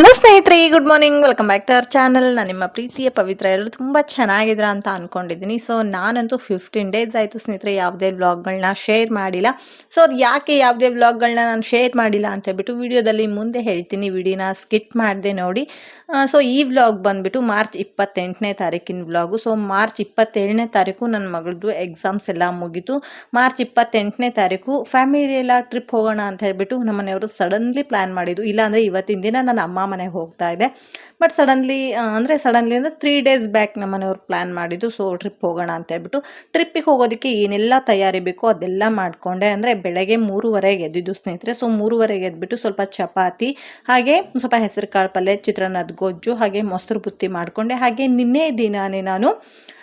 Hello ಸ್ನೇಹಿತರೆ good morning welcome back to our channel ನಾನು ನಿಮ್ಮ ಪ್ರೀತಿಯ ಪವಿತ್ರ. ಎಲ್ಲರೂ ತುಂಬ ಚೆನ್ನಾಗಿದ್ರ ಅಂತ ಅಂದ್ಕೊಂಡಿದ್ದೀನಿ ಸೊ ನಾನಂತೂ ಫಿಫ್ಟೀನ್ ಡೇಸ್ ಆಯಿತು ಸ್ನೇಹಿತರೆ, ಯಾವುದೇ ವ್ಲಾಗ್ಗಳನ್ನ ಶೇರ್ ಮಾಡಿಲ್ಲ. ಸೊ ಅದು ಯಾಕೆ ಯಾವುದೇ ವ್ಲಾಗ್ಗಳನ್ನ ನಾನು ಶೇರ್ ಮಾಡಿಲ್ಲ ಅಂತ ಹೇಳ್ಬಿಟ್ಟು ವಿಡಿಯೋದಲ್ಲಿ ಮುಂದೆ ಹೇಳ್ತೀನಿ. ವಿಡಿಯೋನ ಸ್ಕಿಟ್ ಮಾಡಿದೆ ನೋಡಿ. ಸೊ ಈ ವ್ಲಾಗ್ ಬಂದುಬಿಟ್ಟು ಮಾರ್ಚ್ ಇಪ್ಪತ್ತೆಂಟನೇ ತಾರೀಕಿನ ವ್ಲಾಗು ಸೊ ಮಾರ್ಚ್ ಇಪ್ಪತ್ತೇಳನೇ ತಾರೀಕು ನನ್ನ ಮಗಳದ್ದು ಎಕ್ಸಾಮ್ಸ್ ಎಲ್ಲ ಮುಗೀತು. ಮಾರ್ಚ್ ಇಪ್ಪತ್ತೆಂಟನೇ ತಾರೀಕು ಫ್ಯಾಮಿಲಿ ಎಲ್ಲ ಟ್ರಿಪ್ ಹೋಗೋಣ ಅಂತ ಹೇಳ್ಬಿಟ್ಟು ನಮ್ಮ ಮನೆಯವರು ಸಡನ್ಲಿ ಪ್ಲ್ಯಾನ್ ಮಾಡಿದ್ದು ಇಲ್ಲಾಂದರೆ ಇವತ್ತಿನ ದಿನ ನನ್ನ ಅಮ್ಮ ಮನೆಗೆ ಹೋಗ್ತಾ ಇದೆ. ಬಟ್ ಸಡನ್ಲಿ ಅಂದರೆ ಸಡನ್ಲಿ ಅಂದರೆ ತ್ರೀ ಡೇಸ್ ಬ್ಯಾಕ್ ನಮ್ಮ ಮನೆಯವ್ರು ಪ್ಲ್ಯಾನ್ ಮಾಡಿದ್ದು ಸೊ ಟ್ರಿಪ್ ಹೋಗೋಣ ಅಂತ ಹೇಳ್ಬಿಟ್ಟು ಟ್ರಿಪ್ಪಿಗೆ ಹೋಗೋದಕ್ಕೆ ಏನೆಲ್ಲ ತಯಾರಿ ಬೇಕೋ ಅದೆಲ್ಲ ಮಾಡಿಕೊಂಡೆ. ಅಂದರೆ ಬೆಳಗ್ಗೆ ಮೂರುವರೆಗೆ ಎದ್ದಿದ್ದು ಸ್ನೇಹಿತರೆ. ಸೊ ಮೂರುವರೆಗೆ ಎದ್ಬಿಟ್ಟು ಸ್ವಲ್ಪ ಚಪಾತಿ, ಹಾಗೆ ಸ್ವಲ್ಪ ಹೆಸರು ಕಾಳು ಪಲ್ಯ ಚಿತ್ರಾನ್ನದ ಗೊಜ್ಜು ಹಾಗೆ ಮೊಸರು ಬುತ್ತಿ ಮಾಡಿಕೊಂಡೆ. ಹಾಗೆ ನಿನ್ನೆ ದಿನಾನೇ ನಾನು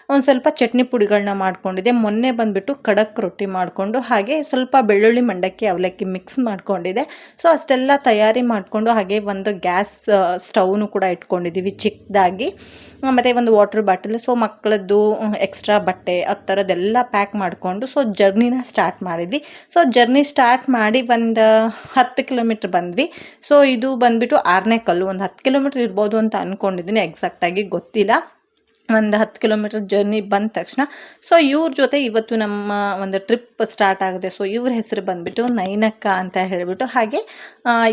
ಒಂದು ಸ್ವಲ್ಪ ಚಟ್ನಿ ಪುಡಿಗಳನ್ನ ಮಾಡ್ಕೊಂಡಿದ್ದೆ. ಮೊನ್ನೆ ಬಂದುಬಿಟ್ಟು ಖಡಕ್ ರೊಟ್ಟಿ ಮಾಡಿಕೊಂಡು, ಹಾಗೆ ಸ್ವಲ್ಪ ಬೆಳ್ಳುಳ್ಳಿ ಮಂಡಕ್ಕಿ ಅವಲಕ್ಕಿ ಮಿಕ್ಸ್ ಮಾಡ್ಕೊಂಡಿದ್ದೆ. ಸೊ ಅಷ್ಟೆಲ್ಲ ತಯಾರಿ ಮಾಡಿಕೊಂಡು, ಹಾಗೆ ಒಂದು ಗ್ಯಾಸ್ ಸ್ಟವ್ನು ಕೂಡ ಇಟ್ಕೊಂಡಿದ್ದೀವಿ ಚಿಕ್ಕದಾಗಿ ಮತ್ತು ಒಂದು ವಾಟರ್ ಬಾಟಲ್. ಸೊ ಮಕ್ಕಳದ್ದು ಎಕ್ಸ್ಟ್ರಾ ಬಟ್ಟೆ ಆ ಥರದ್ದೆಲ್ಲ ಪ್ಯಾಕ್ ಮಾಡಿಕೊಂಡು ಸೊ ಜರ್ನಿನ ಸ್ಟಾರ್ಟ್ ಮಾಡಿದ್ವಿ. ಸೊ ಜರ್ನಿ ಸ್ಟಾರ್ಟ್ ಮಾಡಿ ಒಂದು ಹತ್ತು ಕಿಲೋಮೀಟ್ರ್ ಬಂದ್ವಿ. ಸೊ ಇದು ಬಂದುಬಿಟ್ಟು ಆರನೇ ಕಲ್ಲು. ಒಂದು ಹತ್ತು ಕಿಲೋಮೀಟ್ರ್ ಇರ್ಬೋದು ಅಂತ ಅಂದ್ಕೊಂಡಿದ್ದೀನಿ ಎಕ್ಸಾಕ್ಟಾಗಿ ಗೊತ್ತಿಲ್ಲ. ಒಂದು ಹತ್ತು ಕಿಲೋಮೀಟರ್ ಜರ್ನಿ ಬಂದ ತಕ್ಷಣ. ಸೊ ಇವ್ರ ಜೊತೆ ಇವತ್ತು ನಮ್ಮ ಒಂದು ಟ್ರಿಪ್ ಸ್ಟಾರ್ಟ್ ಆಗಿದೆ. ಸೊ ಇವ್ರ ಹೆಸರು ಬಂದ್ಬಿಟ್ಟು ನೈನಕ್ಕ ಅಂತ ಹೇಳಿಬಿಟ್ಟು, ಹಾಗೆ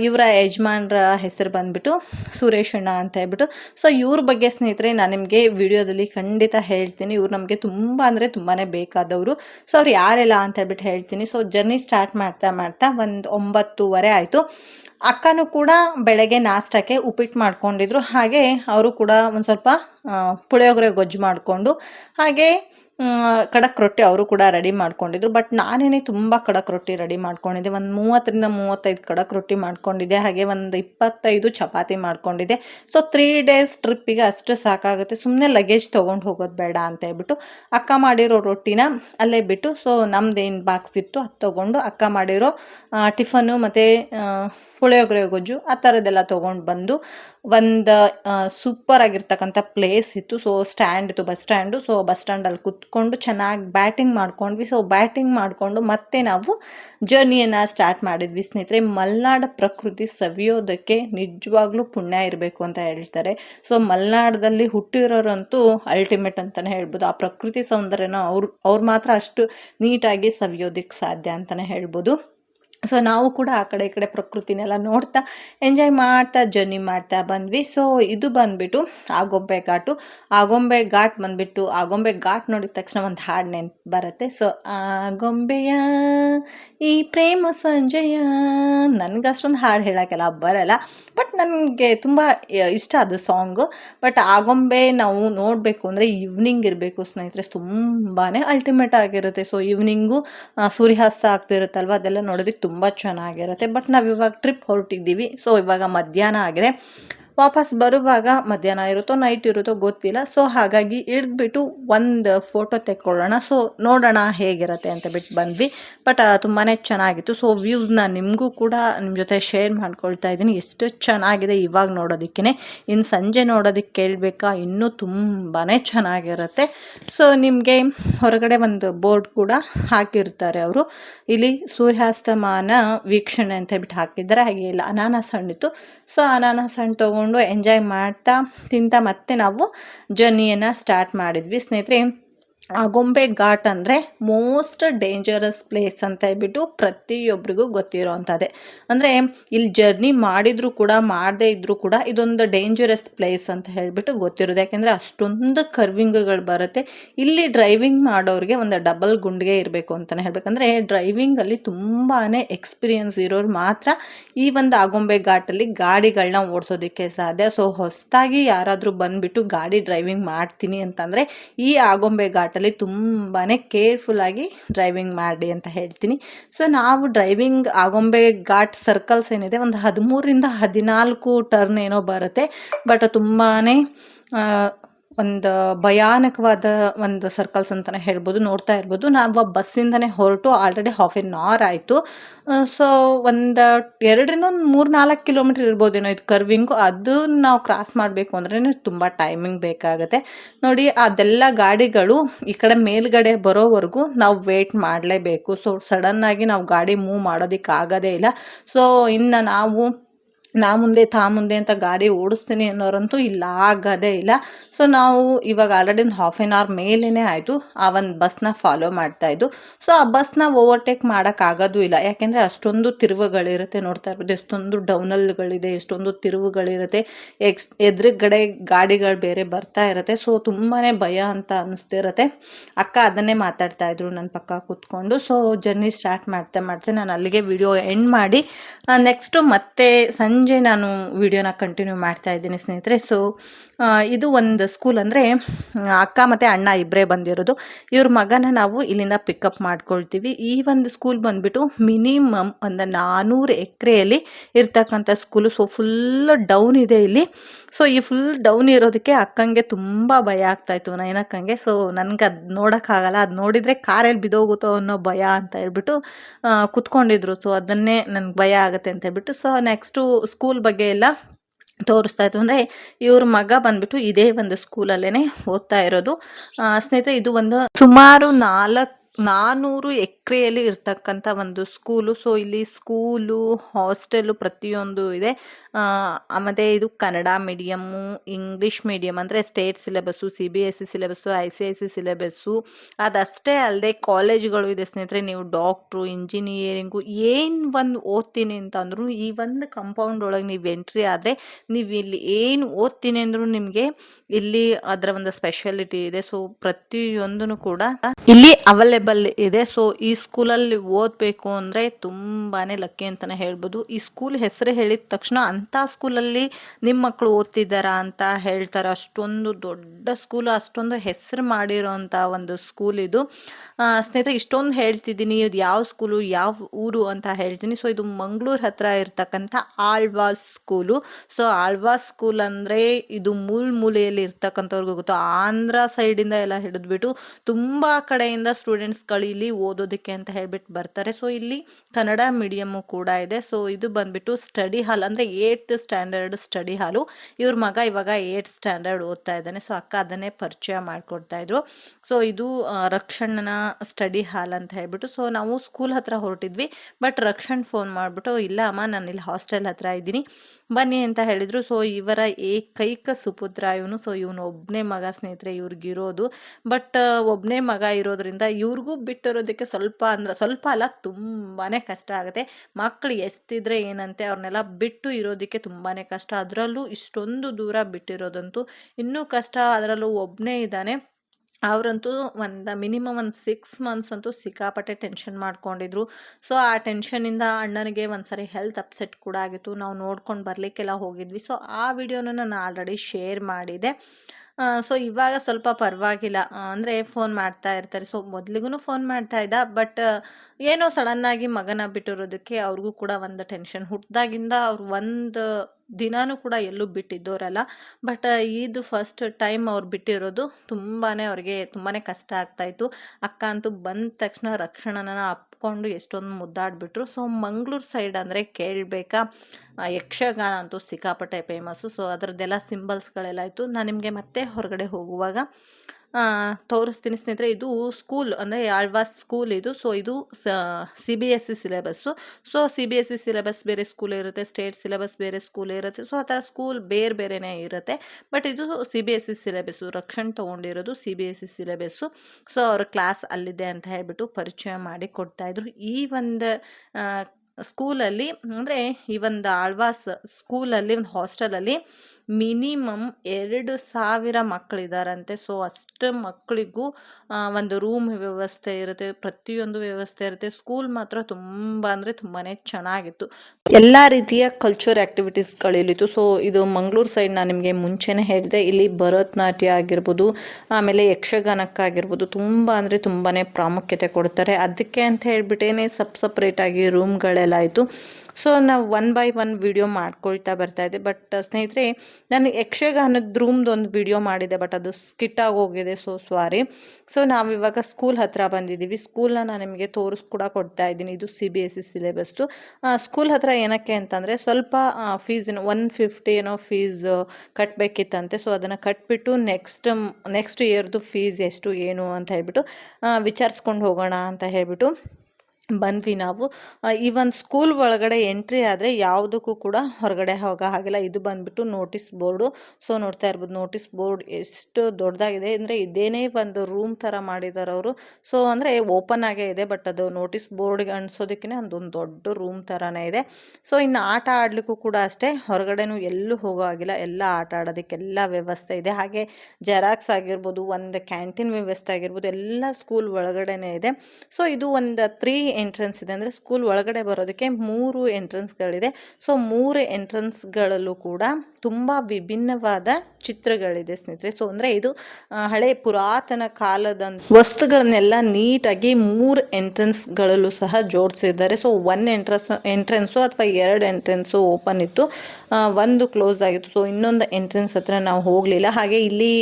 ಇವರ ಯಜಮಾನ್ರ ಹೆಸರು ಬಂದ್ಬಿಟ್ಟು ಸುರೇಶಣ್ಣ ಅಂತ ಹೇಳ್ಬಿಟ್ಟು. ಸೊ ಇವ್ರ ಬಗ್ಗೆ ಸ್ನೇಹಿತರೆ, ನಾನು ನಿಮಗೆ ವಿಡಿಯೋದಲ್ಲಿ ಖಂಡಿತ ಹೇಳ್ತೀನಿ. ಇವ್ರು ನಮಗೆ ತುಂಬ ಅಂದರೆ ತುಂಬಾ ಬೇಕಾದವರು. ಸೊ ಅವ್ರು ಯಾರೆಲ್ಲ ಅಂತ ಹೇಳ್ಬಿಟ್ಟು ಹೇಳ್ತೀನಿ. ಸೊ ಜರ್ನಿ ಸ್ಟಾರ್ಟ್ ಮಾಡ್ತಾ ಮಾಡ್ತಾ ಒಂದು ಒಂಬತ್ತುವರೆ ಆಯಿತು. ಅಕ್ಕನೂ ಕೂಡ ಬೆಳಗ್ಗೆ ನಾಷ್ಟಕ್ಕೆ ಉಪ್ಪಿಟ್ಟು ಮಾಡ್ಕೊಂಡಿದ್ರು. ಹಾಗೆ, ಅವರು ಕೂಡ ಒಂದು ಸ್ವಲ್ಪ ಪುಳಿಯೋಗರೆ ಗೊಜ್ಜು ಮಾಡಿಕೊಂಡು, ಹಾಗೆ ಖಡಕ್ ರೊಟ್ಟಿ ಅವರು ಕೂಡ ರೆಡಿ ಮಾಡ್ಕೊಂಡಿದ್ರು. ಬಟ್ ನಾನೇನೆ ತುಂಬ ಖಡಕ್ ರೊಟ್ಟಿ ರೆಡಿ ಮಾಡ್ಕೊಂಡಿದ್ದೆ. ಒಂದು ಮೂವತ್ತರಿಂದ ಮೂವತ್ತೈದು ಖಡಕ್ ರೊಟ್ಟಿ ಮಾಡ್ಕೊಂಡಿದ್ದೆ. ಹಾಗೆ ಒಂದು ಇಪ್ಪತ್ತೈದು ಚಪಾತಿ ಮಾಡ್ಕೊಂಡಿದ್ದೆ. ಸೊ ತ್ರೀ ಡೇಸ್ ಟ್ರಿಪ್ಪಿಗೆ ಅಷ್ಟು ಸಾಕಾಗುತ್ತೆ. ಸುಮ್ಮನೆ ಲಗೇಜ್ ತೊಗೊಂಡು ಹೋಗೋದು ಬೇಡ ಅಂತ ಹೇಳ್ಬಿಟ್ಟು ಅಕ್ಕ ಮಾಡಿರೋ ರೊಟ್ಟಿನ ಅಲ್ಲೇ ಬಿಟ್ಟು ಸೊ ನಮ್ದೇನು ಬಾಕ್ಸ್ ಇತ್ತು ಅದು ತೊಗೊಂಡು ಅಕ್ಕ ಮಾಡಿರೋ ಟಿಫನ್ನು ಮತ್ತು ಪುಳಿಯೋಗರೆ ಗೊಜ್ಜು ಆ ಥರದ್ದೆಲ್ಲ ತೊಗೊಂಡು ಬಂದು ಒಂದು ಸೂಪರ್ ಆಗಿರ್ತಕ್ಕಂಥ ಪ್ಲೇಸ್ ಇತ್ತು. ಸೊ ಸ್ಟ್ಯಾಂಡ್ ಇತ್ತು ಬಸ್ ಸ್ಟ್ಯಾಂಡು ಸೊ ಬಸ್ ಸ್ಟ್ಯಾಂಡಲ್ಲಿ ಕುತ್ಕೊಂಡು ಚೆನ್ನಾಗಿ ಬ್ಯಾಟಿಂಗ್ ಮಾಡ್ಕೊಂಡ್ವಿ. ಸೊ ಬ್ಯಾಟಿಂಗ್ ಮಾಡಿಕೊಂಡು ಮತ್ತೆ ನಾವು ಜರ್ನಿಯನ್ನು ಸ್ಟಾರ್ಟ್ ಮಾಡಿದ್ವಿ. ಸ್ನೇಹಿತರೆ, ಮಲೆನಾಡ ಪ್ರಕೃತಿ ಸವಿಯೋದಕ್ಕೆ ನಿಜವಾಗ್ಲೂ ಪುಣ್ಯ ಇರಬೇಕು ಅಂತ ಹೇಳ್ತಾರೆ. ಸೊ ಮಲೆನಾಡದಲ್ಲಿ ಹುಟ್ಟಿರೋರಂತೂ ಅಲ್ಟಿಮೇಟ್ ಅಂತಲೇ ಹೇಳ್ಬೋದು. ಆ ಪ್ರಕೃತಿ ಸೌಂದರ್ಯನ ಅವ್ರು ಅವ್ರು ಮಾತ್ರ ಅಷ್ಟು ನೀಟಾಗಿ ಸವಿಯೋದಕ್ಕೆ ಸಾಧ್ಯ ಅಂತಲೇ ಹೇಳ್ಬೋದು. ಸೊ ನಾವು ಕೂಡ ಆ ಕಡೆ ಈ ಕಡೆ ಪ್ರಕೃತಿನೆಲ್ಲ ನೋಡ್ತಾ ಎಂಜಾಯ್ ಮಾಡ್ತಾ ಜರ್ನಿ ಮಾಡ್ತಾ ಬಂದ್ವಿ. ಸೊ ಇದು ಬಂದ್ಬಿಟ್ಟು ಆಗೊಂಬೆ ಘಾಟು. ಆಗೊಂಬೆ ಘಾಟ್ ಬಂದ್ಬಿಟ್ಟು, ಆಗೊಂಬೆ ಘಾಟ್ ನೋಡಿದ ತಕ್ಷಣ ಒಂದು ಹಾಡು ನೆನ್ಪು ಬರುತ್ತೆ. ಸೊ ಆಗೊಂಬೆಯ ಈ ಪ್ರೇಮ ಸಂಜಯ. ನನಗೆ ಅಷ್ಟೊಂದು ಹಾಡು ಹೇಳೋಕ್ಕೆಲ್ಲ ಬರಲ್ಲ. ಬಟ್ ನನಗೆ ತುಂಬ ಇಷ್ಟ ಅದು ಸಾಂಗು ಬಟ್ ಆಗೊಂಬೆ ನಾವು ನೋಡಬೇಕು ಅಂದರೆ ಈವ್ನಿಂಗ್ ಇರಬೇಕು ಸ್ನೇಹಿತರೆ. ತುಂಬಾ ಅಲ್ಟಿಮೇಟ್ ಆಗಿರುತ್ತೆ. ಸೊ ಈವ್ನಿಂಗು ಸೂರ್ಯಾಸ್ತ ಆಗ್ತಿರುತ್ತಲ್ವ? ಅದೆಲ್ಲ ನೋಡೋದಕ್ಕೆ ತುಂಬ ಚೆನ್ನಾಗಿರುತ್ತೆ. ಬಟ್ ನಾವು ಇವಾಗ ಟ್ರಿಪ್ ಹೊರಟಿದ್ದೀವಿ. ಸೊ ಇವಾಗ ಮಧ್ಯಾಹ್ನ ಆಗಿದೆ. ವಾಪಸ್ ಬರುವಾಗ ಮಧ್ಯಾಹ್ನ ಇರುತ್ತೋ ನೈಟ್ ಇರುತ್ತೋ ಗೊತ್ತಿಲ್ಲ. ಸೊ ಹಾಗಾಗಿ ಇಳಿದ್ಬಿಟ್ಟು ಒಂದು ಫೋಟೋ ತೆಕ್ಕೊಳ್ಳೋಣ. ಸೊ ನೋಡೋಣ ಹೇಗಿರುತ್ತೆ ಅಂತ ಬಿಟ್ಟು ಬಂದ್ವಿ. ಬಟ್ ತುಂಬಾ ಚೆನ್ನಾಗಿತ್ತು. ಸೊ ವ್ಯೂಸ್ನ ನಿಮಗೂ ಕೂಡ ನಿಮ್ಮ ಜೊತೆ ಶೇರ್ ಮಾಡ್ಕೊಳ್ತಾ ಇದ್ದೀನಿ. ಎಷ್ಟು ಚೆನ್ನಾಗಿದೆ ಇವಾಗ ನೋಡೋದಕ್ಕೇ ಇನ್ನು ಸಂಜೆ ನೋಡೋದಕ್ಕೆ ಕೇಳಬೇಕಾ? ಇನ್ನೂ ತುಂಬಾ ಚೆನ್ನಾಗಿರುತ್ತೆ. ಸೊ ನಿಮಗೆ ಹೊರಗಡೆ ಒಂದು ಬೋರ್ಡ್ ಕೂಡ ಹಾಕಿರ್ತಾರೆ ಅವರು. ಇಲ್ಲಿ ಸೂರ್ಯಾಸ್ತಮಾನ ವೀಕ್ಷಣೆ ಅಂತ ಹೇಳ್ಬಿಟ್ಟು ಹಾಕಿದ್ದಾರೆ. ಹಾಗೆ ಇಲ್ಲ ಅನಾನಸ್ ಹಣ್ಣಿತ್ತು. ಸೊ ಅನಾನಸ್ ಹಣ್ಣು ತೊಗೊಂಡು ಎಂಜಾಯ್ ಮಾಡ್ತಾ ತಿಂತಾ ಮತ್ತೆ ನಾವು ಜರ್ನಿಯನ್ನು ಸ್ಟಾರ್ಟ್ ಮಾಡಿದ್ವಿ. ಸ್ನೇಹಿತರೆ ಆಗೊಂಬೆ ಘಾಟ್ ಅಂದರೆ ಮೋಸ್ಟ್ ಡೇಂಜರಸ್ ಪ್ಲೇಸ್ ಅಂತ ಹೇಳ್ಬಿಟ್ಟು ಪ್ರತಿಯೊಬ್ಬರಿಗೂ ಗೊತ್ತಿರೋವಂಥದ್ದೇ ಅಂದರೆ ಇಲ್ಲಿ ಜರ್ನಿ ಮಾಡಿದರೂ ಕೂಡ, ಮಾಡದೇ ಇದ್ದರೂ ಕೂಡ ಇದೊಂದು ಡೇಂಜರಸ್ ಪ್ಲೇಸ್ ಅಂತ ಹೇಳಿಬಿಟ್ಟು ಗೊತ್ತಿರೋದು. ಯಾಕೆಂದರೆ ಅಷ್ಟೊಂದು ಕರ್ವಿಂಗ್ಗಳು ಬರುತ್ತೆ. ಇಲ್ಲಿ ಡ್ರೈವಿಂಗ್ ಮಾಡೋರಿಗೆ ಒಂದು ಡಬಲ್ ಗುಂಡಿಗೆ ಇರಬೇಕು ಅಂತಲೇ ಹೇಳಬೇಕಂದ್ರೆ ಡ್ರೈವಿಂಗಲ್ಲಿ ತುಂಬಾ ಎಕ್ಸ್ಪೀರಿಯನ್ಸ್ ಇರೋರು ಮಾತ್ರ ಈ ಒಂದು ಆಗೊಂಬೆ ಘಾಟಲ್ಲಿ ಗಾಡಿಗಳನ್ನ ಓಡಿಸೋದಕ್ಕೆ ಸಾಧ್ಯ. ಸೊ ಹೊಸದಾಗಿ ಯಾರಾದರೂ ಬಂದುಬಿಟ್ಟು ಗಾಡಿ ಡ್ರೈವಿಂಗ್ ಮಾಡ್ತೀನಿ ಅಂತಂದರೆ ಈ ಆಗೊಂಬೆ ಘಾಟಲ್ಲಿ ತುಂಬಾ ಕೇರ್ಫುಲ್ಲಾಗಿ ಡ್ರೈವಿಂಗ್ ಮಾಡಿ ಅಂತ ಹೇಳ್ತೀನಿ. ಸೊ ನಾವು ಡ್ರೈವಿಂಗ್ ಆಗೊಂಬೆ ಘಾಟ್ ಸರ್ಕಲ್ಸ್ ಏನಿದೆ, ಒಂದು ಹದಿಮೂರಿಂದ ಹದಿನಾಲ್ಕು ಟರ್ನ್ ಏನೋ ಬರುತ್ತೆ. ಬಟ್ ತುಂಬಾ ಒಂದು ಭಯಾನಕವಾದ ಒಂದು ಸರ್ಕಲ್ಸ್ ಅಂತಲೇ ಹೇಳ್ಬೋದು, ನೋಡ್ತಾ ಇರ್ಬೋದು. ನಾವು ಬಸ್ಸಿಂದನೇ ಹೊರಟು ಆಲ್ರೆಡಿ ಹಾಫ್ ಎನ್ ಅವರ್ ಆಯಿತು. ಸೊ ಒಂದು ಎರಡರಿಂದ ಒಂದು ಮೂರು ನಾಲ್ಕು ಕಿಲೋಮೀಟ್ರ್ ಇರ್ಬೋದೇನೋ ಇದು ಕರ್ವಿಂಗು ಅದು ನಾವು ಕ್ರಾಸ್ ಮಾಡಬೇಕು ಅಂದ್ರೆ ತುಂಬ ಟೈಮಿಂಗ್ ಬೇಕಾಗುತ್ತೆ. ನೋಡಿ, ಅದೆಲ್ಲ ಗಾಡಿಗಳು ಈ ಕಡೆ ಮೇಲ್ಗಡೆ ಬರೋವರೆಗೂ ನಾವು ವೇಟ್ ಮಾಡಲೇಬೇಕು. ಸೊ ಸಡನ್ನಾಗಿ ನಾವು ಗಾಡಿ ಮೂವ್ ಮಾಡೋದಕ್ಕೆ ಆಗೋದೇ ಇಲ್ಲ. ಸೊ ಇನ್ನು ನಾವು ನಾ ಮುಂದೆ ತಾ ಮುಂದೆ ಅಂತ ಗಾಡಿ ಓಡಿಸ್ತೀನಿ ಅನ್ನೋರಂತೂ ಇಲ್ಲ, ಆಗೋದೇ ಇಲ್ಲ. ಸೊ ನಾವು ಇವಾಗ ಆಲ್ರೆಡಿ ಒಂದು ಹಾಫ್ ಆನ್ ಅವರ್ ಮೇಲೇ ಆಯಿತು, ಆ ಒಂದು ಬಸ್ನ ಫಾಲೋ ಮಾಡ್ತಾ ಇದ್ದು. ಸೊ ಆ ಬಸ್ನ ಓವರ್ಟೇಕ್ ಮಾಡೋಕ್ಕಾಗೋದು ಇಲ್ಲ. ಯಾಕೆಂದರೆ ಅಷ್ಟೊಂದು ತಿರುವುಗಳಿರುತ್ತೆ ನೋಡ್ತಾ ಇರ್ಬೋದು. ಎಷ್ಟೊಂದು ಡೌನಲ್ಗಳಿದೆ ಎಷ್ಟೊಂದು ತಿರುವುಗಳಿರುತ್ತೆ. ಎಕ್ಸ್, ಎದುರುಗಡೆ ಗಾಡಿಗಳು ಬೇರೆ ಬರ್ತಾ ಇರುತ್ತೆ. ಸೊ ತುಂಬಾ ಭಯ ಅಂತ ಅನಿಸ್ತಿರತ್ತೆ ಅಕ್ಕ ಅದನ್ನೇ ಮಾತಾಡ್ತಾ ಇದ್ರು ನನ್ನ ಪಕ್ಕ ಕೂತ್ಕೊಂಡು. ಸೊ ಜರ್ನಿ ಸ್ಟಾರ್ಟ್ ಮಾಡ್ತಾ ಮಾಡ್ತಾ ನಾನು ಅಲ್ಲಿಗೆ ವಿಡಿಯೋ ಎಂಡ್ ಮಾಡಿ ನೆಕ್ಸ್ಟು ಮತ್ತೆ ಸಂಜೆ ನಾನು ವಿಡಿಯೋನ ಕಂಟಿನ್ಯೂ ಮಾಡ್ತಾ ಇದ್ದೀನಿ ಸ್ನೇಹಿತರೆ. ಸೊ ಇದು ಒಂದು ಸ್ಕೂಲ್ ಅಂದರೆ ಅಕ್ಕ ಮತ್ತು ಅಣ್ಣ ಇಬ್ಬರೇ ಬಂದಿರೋದು. ಇವ್ರ ಮಗನ ನಾವು ಇಲ್ಲಿಂದ ಪಿಕಪ್ ಮಾಡ್ಕೊಳ್ತೀವಿ. ಈ ಒಂದು ಸ್ಕೂಲ್ ಬಂದುಬಿಟ್ಟು ಮಿನಿಮಮ್ ಒಂದು ನಾನ್ನೂರು ಎಕರೆಯಲ್ಲಿ ಇರ್ತಕ್ಕಂಥ ಸ್ಕೂಲು ಸೊ ಫುಲ್ ಡೌನ್ ಇದೆ ಇಲ್ಲಿ. ಸೊ ಈ ಫುಲ್ ಡೌನ್ ಇರೋದಕ್ಕೆ ಅಕ್ಕಂಗೆ ತುಂಬ ಭಯ ಆಗ್ತಾಯಿತ್ತು ನಯನಕ್ಕಂಗೆ ಸೊ ನನಗೆ ಅದು ನೋಡೋಕ್ಕಾಗಲ್ಲ ಅದು ನೋಡಿದರೆ ಕಾರಲ್ಲಿ ಬಿದೋಗುತ್ತೋ ಅನ್ನೋ ಭಯ ಅಂತ ಹೇಳ್ಬಿಟ್ಟು ಕುತ್ಕೊಂಡಿದ್ರು. ಸೊ ಅದನ್ನೇ ನನಗೆ ಭಯ ಆಗುತ್ತೆ ಅಂತ ಹೇಳ್ಬಿಟ್ಟು. ಸೊ ನೆಕ್ಸ್ಟು ಸ್ಕೂಲ್ ಬಗ್ಗೆ ಎಲ್ಲ ತೋರಿಸ್ತಾ ಇತ್ತು ಅಂದರೆ, ಇವ್ರ ಮಗ ಬಂದ್ಬಿಟ್ಟು ಇದೇ ಒಂದು ಸ್ಕೂಲಲ್ಲೇ ಓದ್ತಾ ಇರೋದು. ಸ್ನೇಹಿತರೆ, ಇದು ಒಂದು ಸುಮಾರು ನಾಲ್ಕು ನಾನ್ನೂರು ಎಕರೆಯಲ್ಲಿ ಇರ್ತಕ್ಕಂಥ ಒಂದು ಸ್ಕೂಲು. ಸೊ ಇಲ್ಲಿ ಸ್ಕೂಲು, ಹಾಸ್ಟೆಲು ಪ್ರತಿಯೊಂದು ಇದೆ. ಮತ್ತು ಇದು ಕನ್ನಡ ಮೀಡಿಯಮ್ಮು ಇಂಗ್ಲೀಷ್ ಮೀಡಿಯಮ್ ಅಂದರೆ state syllabus C B S E syllabus I C I C syllabus ಅದಷ್ಟೇ ಅಲ್ಲದೆ ಕಾಲೇಜ್ಗಳು ಇದೆ ಸ್ನೇಹಿತರೆ. ನೀವು ಡಾಕ್ಟ್ರು ಇಂಜಿನಿಯರಿಂಗು ಏನು ಒಂದು ಓದ್ತೀನಿ ಅಂತ ಅಂದರೂ ಈ ಒಂದು ಕಂಪೌಂಡ್ ಒಳಗೆ ನೀವು ಎಂಟ್ರಿ ಆದರೆ ನೀವು ಇಲ್ಲಿ ಏನು ಓದ್ತೀನಿ ಅಂದರೂ ನಿಮಗೆ ಇಲ್ಲಿ ಅದರ ಒಂದು ಸ್ಪೆಷಾಲಿಟಿ ಇದೆ. ಸೊ ಪ್ರತಿಯೊಂದೂ ಕೂಡ ಇಲ್ಲಿ ಅವೈಲೇಬಲ್ ಇದೆ. ಸೊ ಈ ಸ್ಕೂಲಲ್ಲಿ ಓದಬೇಕು ಅಂದರೆ ತುಂಬಾ ಲಕ್ಕಿ ಅಂತಲೇ ಹೇಳ್ಬೋದು. ಈ ಸ್ಕೂಲ್ ಹೆಸರು ಹೇಳಿದ ತಕ್ಷಣ ಅಂಥ ಸ್ಕೂಲಲ್ಲಿ ನಿಮ್ಮ ಮಕ್ಕಳು ಓದ್ತಿದ್ದಾರಾ ಅಂತ ಹೇಳ್ತಾರೆ. ಅಷ್ಟೊಂದು ದೊಡ್ಡ ಸ್ಕೂಲು ಅಷ್ಟೊಂದು ಹೆಸರು ಮಾಡಿರೋಂಥ ಒಂದು ಸ್ಕೂಲ್ ಇದು. ಸ್ನೇಹಿತರೆ, ಇಷ್ಟೊಂದು ಹೇಳ್ತಿದ್ದೀನಿ. ಇದು ಯಾವ ಸ್ಕೂಲು ಯಾವ ಊರು ಅಂತ ಹೇಳ್ತೀನಿ. ಸೊ ಇದು ಮಂಗಳೂರು ಹತ್ರ ಇರ್ತಕ್ಕಂಥ Alvas school so Alvas school ಅಂದರೆ ಇದು ಮೂಲ ಮೂಲೆಯಲ್ಲಿ ಇರ್ತಕ್ಕಂಥವ್ರಿಗೂ ಗೊತ್ತು. ಆಂಧ್ರ ಸೈಡಿಂದ ಎಲ್ಲ ಹಿಡಿದ್ಬಿಟ್ಟು ತುಂಬ ಕಡೆಯಿಂದ ಸ್ಟೂಡೆಂಟ್ಸ್ಗಳು ಇಲ್ಲಿ ಓದೋದಕ್ಕೆ ಅಂತ ಹೇಳ್ಬಿಟ್ಟು ಬರ್ತಾರೆ. ಸೊ ಇಲ್ಲಿ ಕನ್ನಡ ಮೀಡಿಯಮ್ಮು ಕೂಡ ಇದೆ. ಸೊ ಇದು ಬಂದ್ಬಿಟ್ಟು ಸ್ಟಡಿ ಹಾಲ್ ಅಂದರೆ ಏಯ್ತ್ ಸ್ಟ್ಯಾಂಡರ್ಡ್ ಸ್ಟಡಿ ಹಾಲು ಇವ್ರ ಮಗ ಇವಾಗ ಏಯ್ತ್ ಸ್ಟ್ಯಾಂಡರ್ಡ್ ಓದ್ತಾ ಇದ್ದಾನೆ. ಸೊ ಅಕ್ಕ ಅದನ್ನೇ ಪರಿಚಯ ಮಾಡಿಕೊಡ್ತಾ ಇದ್ರು. ಸೊ ಇದು ರಕ್ಷಣನ ಸ್ಟಡಿ ಹಾಲ್ ಅಂತ ಹೇಳ್ಬಿಟ್ಟು. ಸೊ ನಾವು ಸ್ಕೂಲ್ ಹತ್ರ ಹೊರಟಿದ್ವಿ. ಬಟ್ ರಕ್ಷಣ್ ಫೋನ್ ಮಾಡಿಬಿಟ್ಟು ಇಲ್ಲ ಅಮ್ಮ ನಾನು ಇಲ್ಲಿ ಹಾಸ್ಟೆಲ್ ಹತ್ರ ಇದ್ದೀನಿ. ಬನ್ನಿ ಅಂತ ಹೇಳಿದರು. ಸೊ ಇವರ ಏಕೈಕ ಸುಪುತ್ರ ಇವನು. ಸೊ ಇವನು ಒಬ್ಬನೇ ಮಗ ಸ್ನೇಹಿತರೆ, ಇವ್ರಿಗಿರೋದು. ಬಟ್ ಒಬ್ಬನೇ ಮಗ ಇರೋದ್ರಿಂದ ಇವ್ರಿಗೂ ಬಿಟ್ಟಿರೋದಕ್ಕೆ ಸ್ವಲ್ಪ ಅಂದ್ರೆ ಸ್ವಲ್ಪ ಅಲ್ಲ ತುಂಬಾ ಕಷ್ಟ ಆಗುತ್ತೆ. ಮಕ್ಕಳು ಎಷ್ಟಿದ್ರೆ ಏನಂತೆ ಅವ್ರನ್ನೆಲ್ಲ ಬಿಟ್ಟು ಇರೋದಕ್ಕೆ ತುಂಬಾ ಕಷ್ಟ. ಅದರಲ್ಲೂ ಇಷ್ಟೊಂದು ದೂರ ಬಿಟ್ಟಿರೋದಂತೂ ಇನ್ನೂ ಕಷ್ಟ. ಅದರಲ್ಲೂ ಒಬ್ಬನೇ ಇದ್ದಾನೆ. ಅವರಂತೂ ಒಂದು ಮಿನಿಮಮ್ ಒಂದು ಸಿಕ್ಸ್ ಮಂತ್ಸ್ ಅಂತೂ ಸಿಕ್ಕಾಪಟ್ಟೆ ಟೆನ್ಷನ್ ಮಾಡ್ಕೊಂಡಿದ್ರು. ಸೊ ಆ ಟೆನ್ಷನಿಂದ ಅಣ್ಣನಿಗೆ ಒಂದು ಸರಿ ಹೆಲ್ತ್ ಅಪ್ಸೆಟ್ ಕೂಡ ಆಗಿತ್ತು. ನಾವು ನೋಡ್ಕೊಂಡು ಬರಲಿಕ್ಕೆಲ್ಲ ಹೋಗಿದ್ವಿ. ಸೊ ಆ ವಿಡಿಯೋನ ನಾನು ಆಲ್ರೆಡಿ ಶೇರ್ ಮಾಡಿದೆ. ಸೊ ಇವಾಗ ಸ್ವಲ್ಪ ಪರವಾಗಿಲ್ಲ. ಅಂದರೆ ಫೋನ್ ಮಾಡ್ತಾ ಇರ್ತಾರೆ. ಸೊ ಮೊದಲಿಗೂ ಫೋನ್ ಮಾಡ್ತಾ ಇದ್ದ ಬಟ್ ಏನೋ ಸಡನ್ನಾಗಿ ಮಗನ ಬಿಟ್ಟಿರೋದಕ್ಕೆ ಅವ್ರಿಗೂ ಕೂಡ ಒಂದು ಟೆನ್ಷನ್ ಹುಟ್ಟಿದಾಗಿಂದ ಅವ್ರು ಒಂದು ದಿನಾನೂ ಕೂಡ ಎಲ್ಲೂ ಬಿಟ್ಟಿದ್ದವರಲ್ಲ ಬಟ್ ಇದು ಫಸ್ಟ್ ಟೈಮ್ ಅವ್ರು ಬಿಟ್ಟಿರೋದು ತುಂಬಾ ಅವ್ರಿಗೆ ತುಂಬಾ ಕಷ್ಟ ಆಗ್ತಾಯಿತ್ತು ಅಕ್ಕ ಅಂತೂ ಬಂದ ತಕ್ಷಣ ರಕ್ಷಣನ ಅಪ್ಕೊಂಡು ಎಷ್ಟೊಂದು ಮುದ್ದಾಡ್ಬಿಟ್ರು. ಸೊ ಮಂಗಳೂರು ಸೈಡ್ ಅಂದರೆ ಕೇಳಬೇಕಾ? ಯಕ್ಷಗಾನ ಅಂತೂ ಸಿಕ್ಕಾಪಟ್ಟೆ ಫೇಮಸ್ಸು ಸೊ ಅದರದ್ದೆಲ್ಲ ಸಿಂಬಲ್ಸ್ಗಳೆಲ್ಲ ಇತ್ತು ನಾನು ನಿಮಗೆ ಮತ್ತೆ ಹೊರಗಡೆ ಹೋಗುವಾಗ ತೋರಿಸ್ತೀನಿ ಸ್ನೇಹಿತರೆ, ಇದು ಸ್ಕೂಲ್ ಅಂದರೆ ಆಳ್ವಾಸ್ ಸ್ಕೂಲ್ ಇದು. ಸೊ ಇದು C B S E syllabus so C B S E syllabus ಬೇರೆ ಸ್ಕೂಲ್ ಇರುತ್ತೆ ಸ್ಟೇಟ್ ಸಿಲೆಬಸ್ ಬೇರೆ ಸ್ಕೂಲ್ ಇರುತ್ತೆ. ಸೊ ಆ ಥರ ಸ್ಕೂಲ್ ಬೇರೆ ಬೇರೆನೇ ಇರುತ್ತೆ. ಬಟ್ ಇದು C B S E syllabus Rakshan ತೊಗೊಂಡಿರೋದು C B S E syllabus so ಅವ್ರ ಕ್ಲಾಸ್ ಅಲ್ಲಿದೆ ಅಂತ ಹೇಳ್ಬಿಟ್ಟು ಪರಿಚಯ ಮಾಡಿ ಕೊಡ್ತಾಯಿದ್ರು ಈ ಒಂದು ಸ್ಕೂಲಲ್ಲಿ ಅಂದರೆ ಈ ಒಂದು ಆಳ್ವಾಸ್ ಸ್ಕೂಲಲ್ಲಿ ಒಂದು ಹಾಸ್ಟೆಲಲ್ಲಿ ಮಿನಿಮಮ್ ಎರಡು ಸಾವಿರ ಮಕ್ಕಳಿದಾರಂತೆ. ಸೊ, ಅಷ್ಟು ಮಕ್ಕಳಿಗೂ ಒಂದು ರೂಮ್ ವ್ಯವಸ್ಥೆ ಇರುತ್ತೆ. ಪ್ರತಿಯೊಂದು ವ್ಯವಸ್ಥೆ ಇರುತ್ತೆ. ಸ್ಕೂಲ್ ಮಾತ್ರ ತುಂಬ ಅಂದರೆ ತುಂಬಾ ಚೆನ್ನಾಗಿತ್ತು. ಎಲ್ಲ ರೀತಿಯ ಕಲ್ಚರ್ ಆ್ಯಕ್ಟಿವಿಟೀಸ್ಗಳಿಲ್ಲಿತ್ತು ಸೊ, ಇದು ಮಂಗಳೂರು ಸೈಡ್ ನಾನು ನಿಮಗೆ ಮುಂಚೆನೇ ಹೇಳಿದೆ. ಇಲ್ಲಿ ಭರತನಾಟ್ಯ ಆಗಿರ್ಬೋದು, ಆಮೇಲೆ ಯಕ್ಷಗಾನಕ್ಕಾಗಿರ್ಬೋದು ತುಂಬ ಅಂದರೆ ತುಂಬಾ ಪ್ರಾಮುಖ್ಯತೆ ಕೊಡ್ತಾರೆ. ಅದಕ್ಕೆ ಅಂತ ಹೇಳ್ಬಿಟ್ಟೇನೆ ಸಪ್ ಸಪ್ರೇಟಾಗಿ ರೂಮ್ಗಳೆಲ್ಲ ಆಯಿತು ಸೊ ನಾವು ಒನ್ ಬೈ ಒನ್ ವಿಡಿಯೋ ಮಾಡ್ಕೊಳ್ತಾ ಬರ್ತಾ ಇದೆ ಬಟ್ ಸ್ನೇಹಿತರೆ, ನಾನು ಯಕ್ಷಗಾನದ ರೂಮ್ದು ಒಂದು ವಿಡಿಯೋ ಮಾಡಿದೆ ಬಟ್ ಅದು ಸ್ಕಿಟ್ಟಾಗಿ ಹೋಗಿದೆ ಸೊ ಸಾರಿ ಸೊ ನಾವಿವಾಗ ಸ್ಕೂಲ್ ಹತ್ರ ಬಂದಿದ್ದೀವಿ. ಸ್ಕೂಲ್ನ ನಾನು ನಿಮಗೆ ತೋರಿಸ್ ಕೂಡ ಕೊಡ್ತಾ ಇದ್ದೀನಿ. ಇದು ಸಿ ಬಿ ಎಸ್ ಸಿ ಸಿಲೆಬಸ್ದು ಸ್ಕೂಲ್ ಹತ್ರ ಏನಕ್ಕೆ ಅಂತಂದರೆ, ಸ್ವಲ್ಪ ಫೀಸ್ ಒನ್ ಫಿಫ್ಟಿ ಏನೋ ಫೀಸ್ ಕಟ್ಟಬೇಕಿತ್ತಂತೆ ಸೊ ಅದನ್ನು ಕಟ್ಬಿಟ್ಟು ನೆಕ್ಸ್ಟ್ ನೆಕ್ಸ್ಟ್ ಇಯರ್ದು ಫೀಸ್ ಎಷ್ಟು, ಏನು ಅಂತ ಹೇಳ್ಬಿಟ್ಟು ವಿಚಾರಿಸ್ಕೊಂಡು ಹೋಗೋಣ ಅಂತ ಹೇಳ್ಬಿಟ್ಟು. ಬಂದ್ವಿ ನಾವು. ಈ ಒಂದು ಸ್ಕೂಲ್ ಒಳಗಡೆ ಎಂಟ್ರಿ ಆದರೆ ಯಾವುದಕ್ಕೂ ಕೂಡ ಹೊರಗಡೆ ಹೋಗೋ ಹಾಗಿಲ್ಲ. ಇದು ಬಂದ್ಬಿಟ್ಟು ನೋಟಿಸ್ ಬೋರ್ಡು ಸೊ ನೋಡ್ತಾ ಇರ್ಬೋದು ನೋಟಿಸ್ ಬೋರ್ಡ್ ಎಷ್ಟು ದೊಡ್ಡದಾಗಿದೆ. ಅಂದರೆ ಇದೇನೇ ಒಂದು ರೂಮ್ ಥರ ಮಾಡಿದ್ದಾರೆ ಅವರು. ಸೊ ಅಂದರೆ ಓಪನ್ ಆಗೇ ಇದೆ ಬಟ್ ಅದು ನೋಟಿಸ್ ಬೋರ್ಡ್ಗೆ ಅನ್ಸೋದಕ್ಕೆ ಅದೊಂದು ದೊಡ್ಡ ರೂಮ್ ಥರನೇ ಇದೆ. ಸೊ ಇನ್ನು ಆಟ ಆಡಲಿಕ್ಕೂ ಕೂಡ ಅಷ್ಟೇ. ಹೊರಗಡೆನೂ ಎಲ್ಲೂ ಹೋಗೋ ಆಗಿಲ್ಲ ಎಲ್ಲ ಆಟ ಆಡೋದಕ್ಕೆಲ್ಲ ವ್ಯವಸ್ಥೆ ಇದೆ. ಹಾಗೆ ಜೆರಾಕ್ಸ್ ಆಗಿರ್ಬೋದು, ಒಂದು ಕ್ಯಾಂಟೀನ್ ವ್ಯವಸ್ಥೆ ಆಗಿರ್ಬೋದು, ಎಲ್ಲ ಸ್ಕೂಲ್ ಒಳಗಡೆನೇ ಇದೆ. ಸೊ ಇದು ಒಂದು ತ್ರೀ ಎಂಟ್ರೆನ್ಸ್ ಇದೆ. ಅಂದರೆ ಸ್ಕೂಲ್ ಒಳಗಡೆ ಬರೋದಕ್ಕೆ ಮೂರು ಎಂಟ್ರೆನ್ಸ್ಗಳಿದೆ ಸೊ ಮೂರು ಎಂಟ್ರೆನ್ಸ್ಗಳಲ್ಲೂ ಕೂಡ ತುಂಬ ವಿಭಿನ್ನವಾದ ಚಿತ್ರಗಳಿದೆ ಸ್ನೇಹಿತರೆ. ಸೊ ಅಂದರೆ ಇದು ಹಳೆ ಪುರಾತನ ಕಾಲದ ವಸ್ತುಗಳನ್ನೆಲ್ಲ ನೀಟಾಗಿ ಮೂರು ಎಂಟ್ರೆನ್ಸ್ಗಳಲ್ಲೂ ಸಹ ಜೋಡಿಸಿದ್ದಾರೆ. ಸೊ ಒನ್ ಎಂಟ್ರೆನ್ಸ್ ಎಂಟ್ರೆನ್ಸು ಅಥವಾ ಎರಡು ಎಂಟ್ರೆನ್ಸು ಓಪನ್ ಇತ್ತು. ಒಂದು ಕ್ಲೋಸ್ ಆಗಿತ್ತು. ಸೊ ಇನ್ನೊಂದು ಎಂಟ್ರೆನ್ಸ್ ಹತ್ರ ನಾವು ಹೋಗಲಿಲ್ಲ. ಹಾಗೆ ಇಲ್ಲಿ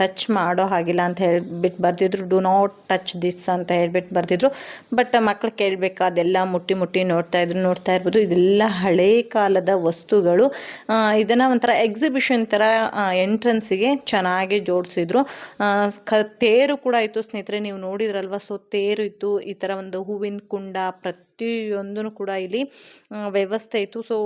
ಟಚ್ ಮಾಡೋ ಹಾಗಿಲ್ಲ ಅಂತ ಹೇಳ್ಬಿಟ್ಟು ಬರ್ತಿದ್ರು ಡು ನಾಟ್ ಟಚ್ ದಿಸ್ ಅಂತ ಹೇಳ್ಬಿಟ್ಟು ಬರ್ತಿದ್ರು ಬಟ್ ಮಕ್ಳು ಕೇಳಬೇಕು? ಅದೆಲ್ಲ ಮುಟ್ಟಿ ಮುಟ್ಟಿ ನೋಡ್ತಾ ಇದ್ರು, ನೋಡ್ತಾ ಇರ್ಬೋದು. ಇದೆಲ್ಲ ಹಳೇ ಕಾಲದ ವಸ್ತುಗಳು. ಇದನ್ನು ಒಂಥರ ಎಕ್ಸಿಬಿಷನ್ ಥರ ಎಂಟ್ರೆನ್ಸಿಗೆ ಚೆನ್ನಾಗಿ ಜೋಡಿಸಿದ್ರು. ತೇರು ಕೂಡ ಇತ್ತು ಸ್ನೇಹಿತರೆ, ನೀವು ನೋಡಿದ್ರಲ್ವ? ಸೊ ತೇರು ಇತ್ತು, ಈ ಥರ ಒಂದು ಹೂವಿನ ಕುಂಡ ಪ್ರತಿಯೊಂದೂ ಕೂಡ ಇಲ್ಲಿ ವ್ಯವಸ್ಥೆ ಇತ್ತು. ಸೊ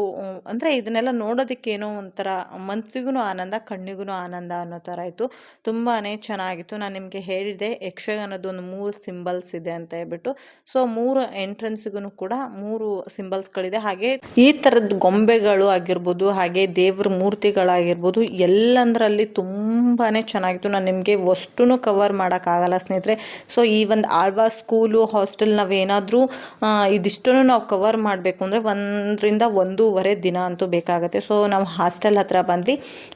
ಅಂದರೆ ಇದನ್ನೆಲ್ಲ ನೋಡೋದಕ್ಕೆ ಏನೋ ಒಂಥರ ಮನಸ್ಸಿಗೂ ಆನಂದ ಕಣ್ಣಿಗೂ ಆನಂದ ಅನ್ನೋ ಥರ ಇತ್ತು. ತುಂಬಾ ಚೆನ್ನಾಗಿತ್ತು. ನಾನು ನಿಮಗೆ ಹೇಳಿದೆ ಯಕ್ಷಗಾನದ ಒಂದು ಮೂರು ಸಿಂಬಲ್ಸ್ ಇದೆ ಅಂತ ಹೇಳ್ಬಿಟ್ಟು. ಸೊ ಮೂರು ಎಂಟ್ರೆನ್ಸ್ಗೂ ಕೂಡ ಮೂರು ಸಿಂಬಲ್ಸ್ಗಳಿದೆ ಹಾಗೆ ಈ ಥರದ ಗೊಂಬೆಗಳು ಆಗಿರ್ಬೋದು, ಹಾಗೆ ದೇವ್ರ ಮೂರ್ತಿಗಳಾಗಿರ್ಬೋದು, ಎಲ್ಲಂದ್ರಲ್ಲಿ ತುಂಬಾ ಚೆನ್ನಾಗಿತ್ತು. ನಾನು ನಿಮಗೆ ಅಷ್ಟೂ ಕವರ್ ಮಾಡೋಕ್ಕಾಗಲ್ಲ ಸ್ನೇಹಿತರೆ. ಸೊ ಈ ಒಂದು ಆಳ್ವಾ ಸ್ಕೂಲು ಹಾಸ್ಟೆಲ್ ನಾವೇನಾದರೂ ಇದಿಷ್ಟನ್ನು ನಾವು ಕವರ್ ಮಾಡಬೇಕು ಅಂದರೆ ಒಂದರಿಂದ ಒಂದೂವರೆ ದಿನ ಅಂತೂ ಬೇಕಾಗುತ್ತೆ. ಸೊ ನಾವು ಹಾಸ್ಟೆಲ್ ಹತ್ರ ಬಂದ್ವಿ.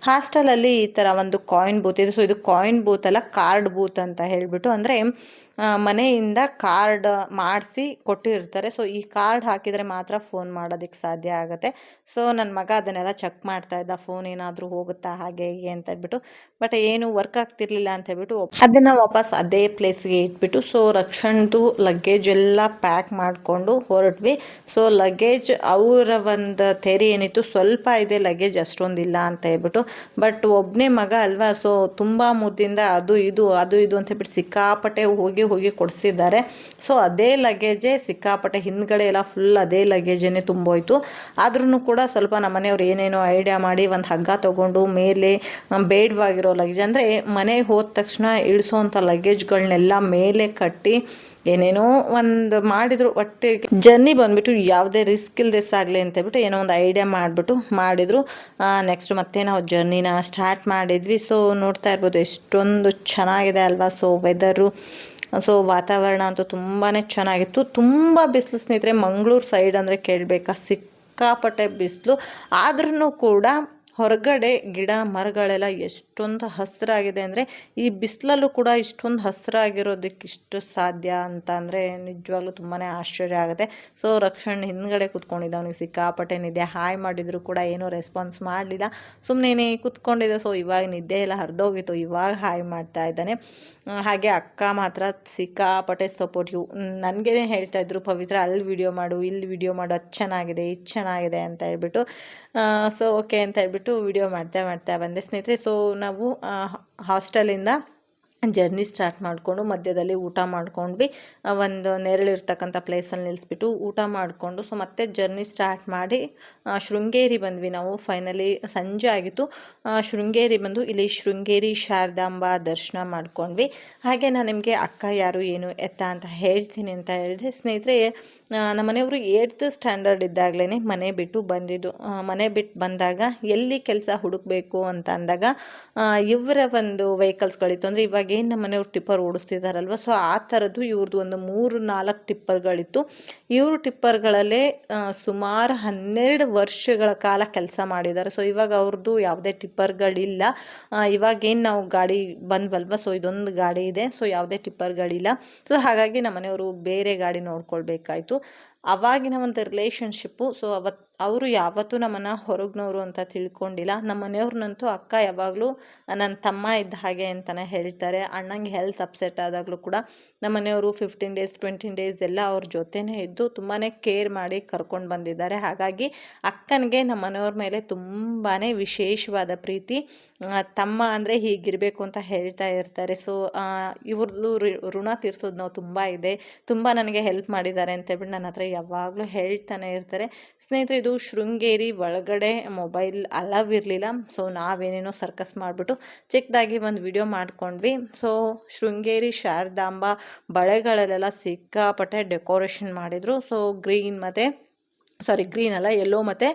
ಹಾಸ್ಟೆಲಲ್ಲಿ ಈ ಥರ ಒಂದು ಕಾಯಿನ್ ಬೂತ್ ಇದೆ. ಸೊ ಇದು ಕಾಯಿನ್ ಬೂತ್ ಅಲ್ಲ ಕಾರ್ಡ್ ಬೂತ್ ಅಂತ ಹೇಳಿಬಿಟ್ಟು ಅಂದರೆ ಮನೆಯಿಂದ ಕಾರ್ಡ್ ಮಾಡಿಸಿ ಕೊಟ್ಟಿರ್ತಾರೆ. ಸೊ ಈ ಕಾರ್ಡ್ ಹಾಕಿದರೆ ಮಾತ್ರ ಫೋನ್ ಮಾಡೋದಕ್ಕೆ ಸಾಧ್ಯ ಆಗುತ್ತೆ. ಸೊ ನನ್ನ ಮಗ ಅದನ್ನೆಲ್ಲ ಚೆಕ್ ಮಾಡ್ತಾ ಇದ್ದ. ಫೋನ್ ಏನಾದರೂ ಹೋಗುತ್ತಾ, ಹಾಗೆ, ಹೀಗೆ ಅಂತ ಹೇಳ್ಬಿಟ್ಟು. ಬಟ್ ಏನು ವರ್ಕ್ ಆಗ್ತಿರ್ಲಿಲ್ಲ ಅಂತ ಹೇಳ್ಬಿಟ್ಟು ಅದನ್ನು ವಾಪಸ್ ಅದೇ ಪ್ಲೇಸ್ಗೆ ಇಟ್ಬಿಟ್ಟು ಸೊ ರಕ್ಷಣ್ದು ಲಗೇಜ್ ಎಲ್ಲ ಪ್ಯಾಕ್ ಮಾಡಿಕೊಂಡು ಹೊರಟ್ವಿ. ಸೊ ಲಗೇಜ್ ಅವರ ಒಂದು ಥೇರಿ ಏನಿತ್ತು, ಸ್ವಲ್ಪ ಇದೆ ಲಗೇಜ್ ಅಷ್ಟೊಂದಿಲ್ಲ ಅಂತ ಹೇಳ್ಬಿಟ್ಟು. ಬಟ್ ಒಬ್ಬನೇ ಮಗ ಅಲ್ವಾ ಸೊ ತುಂಬ ಮುದ್ದಿಂದ ಅದು ಇದು ಅದು ಇದು ಅಂತ ಹೇಳ್ಬಿಟ್ಟು ಸಿಕ್ಕಾಪಟ್ಟೆ ಹೋಗಿ ಹೋಗಿ ಕೊಡಿಸಿದ್ದಾರೆ. ಸೊ ಅದೇ ಲಗೇಜೇ ಸಿಕ್ಕಾಪಟ್ಟೆ ಹಿಂದ್ಗಡೆ ಎಲ್ಲ ಫುಲ್ ಅದೇ ಲಗೇಜೇನೆ ತುಂಬೋಯ್ತು. ಆದ್ರೂ ಕೂಡ ಸ್ವಲ್ಪ ನಮ್ಮ ಮನೆಯವ್ರು ಏನೇನೋ ಐಡಿಯಾ ಮಾಡಿ ಒಂದು ಹಗ್ಗ ತಗೊಂಡು ಮೇಲೆ ಬೇಡವಾಗಿರೋ ಲಗೇಜ್ ಅಂದರೆ ಮನೆಗೆ ಹೋದ ತಕ್ಷಣ ಇಳಿಸೋವಂಥ ಲಗೇಜ್ಗಳನ್ನೆಲ್ಲ ಮೇಲೆ ಕಟ್ಟಿ ಏನೇನೋ ಒಂದು ಮಾಡಿದ್ರು. ಒಟ್ಟೆ ಜರ್ನಿ ಬಂದ್ಬಿಟ್ಟು ಯಾವುದೇ ರಿಸ್ಕ್ ಇಲ್ಲದೆ ಆಗಲಿ ಅಂತ ಹೇಳ್ಬಿಟ್ಟು ಏನೋ ಒಂದು ಐಡಿಯಾ ಮಾಡಿಬಿಟ್ಟು ಮಾಡಿದ್ರು. ನೆಕ್ಸ್ಟ್ ಮತ್ತೆ ನಾವು ಜರ್ನಿನ ಸ್ಟಾರ್ಟ್ ಮಾಡಿದ್ವಿ. ಸೊ ನೋಡ್ತಾ ಇರ್ಬೋದು ಎಷ್ಟೊಂದು ಚೆನ್ನಾಗಿದೆ ಅಲ್ವಾ. ಸೊ ವೆದರು ಸೊ ವಾತಾವರಣ ಅಂತೂ ತುಂಬಾ ಚೆನ್ನಾಗಿತ್ತು. ತುಂಬ ಬಿಸಿಲು ಸ್ನೇಹಿತರೆ, ಮಂಗಳೂರು ಸೈಡ್ ಅಂದರೆ ಕೇಳಬೇಕಾ? ಸಿಕ್ಕಾಪಟ್ಟೆ ಬಿಸಿಲು. ಆದ್ರೂ ಕೂಡ ಹೊರಗಡೆ ಗಿಡ ಮರಗಳೆಲ್ಲ ಎಷ್ಟೊಂದು ಹಸಿರಾಗಿದೆ ಅಂದರೆ ಈ ಬಿಸಿಲಲ್ಲೂ ಕೂಡ ಇಷ್ಟೊಂದು ಹಸಿರಾಗಿರೋದಕ್ಕೆ ಇಷ್ಟು ಸಾಧ್ಯ ಅಂತ ಅಂದರೆ ನಿಜವಾಗ್ಲೂ ತುಂಬಾ ಆಶ್ಚರ್ಯ ಆಗುತ್ತೆ. ಸೊ ರಕ್ಷಣ್ ಹಿಂದ್ಗಡೆ ಕೂತ್ಕೊಂಡಿದ್ದ ಅವನಿಗೆ ಸಿಕ್ಕಾಪಟ್ಟೆ ನಿದ್ದೆ ಹಾಯ್ ಮಾಡಿದ್ರು ಕೂಡ ಏನೂ ರೆಸ್ಪಾನ್ಸ್ ಮಾಡಲಿಲ್ಲ. ಸುಮ್ಮನೆ ಕೂತ್ಕೊಂಡಿದ್ದೆ ಸೊ ಇವಾಗ ನಿದ್ದೆ ಎಲ್ಲ ಹರಿದೋಗಿತ್ತು, ಇವಾಗ ಹಾಯ್ ಮಾಡ್ತಾ ಇದ್ದಾನೆ. ಹಾಗೆ ಅಕ್ಕ ಮಾತ್ರ ಸಿಕ್ಕಾಪಟ್ಟೆ ಸಪೋರ್ಟಿವ್ ನನಗೇನೆ ಹೇಳ್ತಾ ಇದ್ರು, ಪವಿತ್ರ ಅಲ್ಲಿ ವಿಡಿಯೋ ಮಾಡು, ಇಲ್ಲಿ ವಿಡಿಯೋ ಮಾಡು, ಅದು ಚೆನ್ನಾಗಿದೆ, ಇದು ಚೆನ್ನಾಗಿದೆ ಅಂತ ಹೇಳ್ಬಿಟ್ಟು. ಸೊ ಓಕೆ ಅಂತ ಹೇಳ್ಬಿಟ್ಟು ವಿಡಿಯೋ ಮಾಡ್ತಾ ಮಾಡ್ತಾ ಬಂದೆ. ಸ್ನೇಹಿತರೆ ಸೊ ನಾವು ಹಾಸ್ಟೆಲಿಂದ ಜರ್ನಿ ಸ್ಟಾರ್ಟ್ ಮಾಡಿಕೊಂಡು ಮಧ್ಯದಲ್ಲಿ ಊಟ ಮಾಡ್ಕೊಂಡ್ವಿ. ಒಂದು ನೆರಳಿರ್ತಕ್ಕಂಥ ಪ್ಲೇಸಲ್ಲಿ ನಿಲ್ಲಿಸ್ಬಿಟ್ಟು ಊಟ ಮಾಡಿಕೊಂಡು ಸೊ ಮತ್ತೆ ಜರ್ನಿ ಸ್ಟಾರ್ಟ್ ಮಾಡಿ ಶೃಂಗೇರಿ ಬಂದ್ವಿ ನಾವು ಫೈನಲಿ ಸಂಜೆ ಆಗಿತ್ತು. ಶೃಂಗೇರಿ ಬಂದು ಇಲ್ಲಿ ಶೃಂಗೇರಿ ಶಾರದಾಂಬ ದರ್ಶನ ಮಾಡ್ಕೊಂಡ್ವಿ. ಹಾಗೆ ನಾನು ನಿಮಗೆ ಅಕ್ಕ ಯಾರು ಏನು ಎತ್ತ ಅಂತ ಹೇಳ್ತೀನಿ ಅಂತ ಹೇಳಿದೆ. ಸ್ನೇಹಿತರೆ ನಮ್ಮ ಮನೆಯವರು ಏಟ್ತ್ ಸ್ಟ್ಯಾಂಡರ್ಡ್ ಇದ್ದಾಗಲೇ ಮನೆ ಬಿಟ್ಟು ಬಂದಿದ್ದು. ಮನೆ ಬಿಟ್ಟು ಬಂದಾಗ ಎಲ್ಲಿ ಕೆಲಸ ಹುಡುಕಬೇಕು ಅಂತ ಅಂದಾಗ ಇವರ ಒಂದು ವೆಹಿಕಲ್ಸ್ಗಳಿತ್ತು ಅಂದರೆ ಇವಾಗ ಏನು ನಮ್ಮ ಮನೆಯವ್ರು ಟಿಪ್ಪರ್ ಓಡಿಸ್ತಿದ್ದಾರಲ್ವ ಸೊ ಆ ಥರದ್ದು ಇವ್ರದ್ದು ಒಂದು ಮೂರು, ನಾಲ್ಕು ಟಿಪ್ಪರ್ಗಳಿತ್ತು. ಇವರು ಟಿಪ್ಪರ್ಗಳಲ್ಲೇ ಸುಮಾರು ಹನ್ನೆರಡು ವರ್ಷಗಳ ಕಾಲ ಕೆಲಸ ಮಾಡಿದ್ದಾರೆ. ಸೊ ಇವಾಗ ಅವ್ರದ್ದು ಯಾವುದೇ ಟಿಪ್ಪರ್ಗಳಿಲ್ಲ. ಇವಾಗೇನು ನಾವು ಗಾಡಿ ಬಂದ್ವಲ್ವ? ಸೊ ಇದೊಂದು ಗಾಡಿ ಇದೆ. ಸೊ ಯಾವುದೇ ಟಿಪ್ಪರ್ಗಳಿಲ್ಲ. ಸೊ ಹಾಗಾಗಿ ನಮ್ಮ ಮನೆಯವರು ಬೇರೆ ಗಾಡಿ ನೋಡ್ಕೊಳ್ಬೇಕಾಯ್ತು. ಅವಾಗಿನ ಒಂದು ರಿಲೇಷನ್ಶಿಪ್ಪು ಸೊ ಅವತ್ತು ಅವರು ಯಾವತ್ತೂ ನಮ್ಮನ್ನು ಹೊರಗ್ನವರು ಅಂತ ತಿಳ್ಕೊಂಡಿಲ್ಲ. ನಮ್ಮ ಮನೆಯವ್ರನ್ನಂತೂ ಅಕ್ಕ ಯಾವಾಗಲೂ ನನ್ನ ತಮ್ಮ ಇದ್ದ ಹಾಗೆ ಅಂತಲೇ ಹೇಳ್ತಾರೆ. ಅಣ್ಣಂಗೆ ಹೆಲ್ತ್ ಅಪ್ಸೆಟ್ ಆದಾಗಲೂ ಕೂಡ ನಮ್ಮ ಮನೆಯವರು ಫಿಫ್ಟೀನ್ ಡೇಸ್ ಟ್ವೆಂಟೀನ್ ಡೇಸ್ ಎಲ್ಲ ಅವ್ರ ಜೊತೆನೇ ಇದ್ದು ತುಂಬಾ ಕೇರ್ ಮಾಡಿ ಕರ್ಕೊಂಡು ಬಂದಿದ್ದಾರೆ. ಹಾಗಾಗಿ ಅಕ್ಕನಿಗೆ ನಮ್ಮ ಮನೆಯವ್ರ ಮೇಲೆ ತುಂಬಾ ವಿಶೇಷವಾದ ಪ್ರೀತಿ. ತಮ್ಮ ಅಂದರೆ ಹೀಗಿರಬೇಕು ಅಂತ ಹೇಳ್ತಾ ಇರ್ತಾರೆ. ಸೊ ಇವ್ರದ್ದು ಋಣ ತೀರ್ಸೋದು ನಾವು ತುಂಬ ಇದೆ. ತುಂಬ ನನಗೆ ಹೆಲ್ಪ್ ಮಾಡಿದ್ದಾರೆ ಅಂತೇಳ್ಬಿಟ್ಟು ನನ್ನ ಹತ್ರ ಯಾವಾಗಲೂ ಹೇಳ್ತಾನೆ ಇರ್ತಾರೆ. ಸ್ನೇಹಿತರೆ, ಇದು ಶೃಂಗೇರಿ ಒಳಗಡೆ ಮೊಬೈಲ್ ಅಲವ್ ಇರಲಿಲ್ಲ. ಸೊ ನಾವೇನೇನೋ ಸರ್ಕಸ್ ಮಾಡಿಬಿಟ್ಟು ಚಿಕ್ಕದಾಗಿ ಒಂದು ವಿಡಿಯೋ ಮಾಡ್ಕೊಂಡ್ವಿ. ಸೊ ಶೃಂಗೇರಿ, ಶಾರದಾಂಬ ಬಳೆಗಳಲ್ಲೆಲ್ಲ ಸಿಕ್ಕಾಪಟ್ಟೆ ಡೆಕೋರೇಷನ್ ಮಾಡಿದರು. ಸೊ ಗ್ರೀನ್ ಮತ್ತು ಸಾರಿ ಗ್ರೀನ್ ಅಲ್ಲ ಎಲ್ಲೋ ಮತ್ತು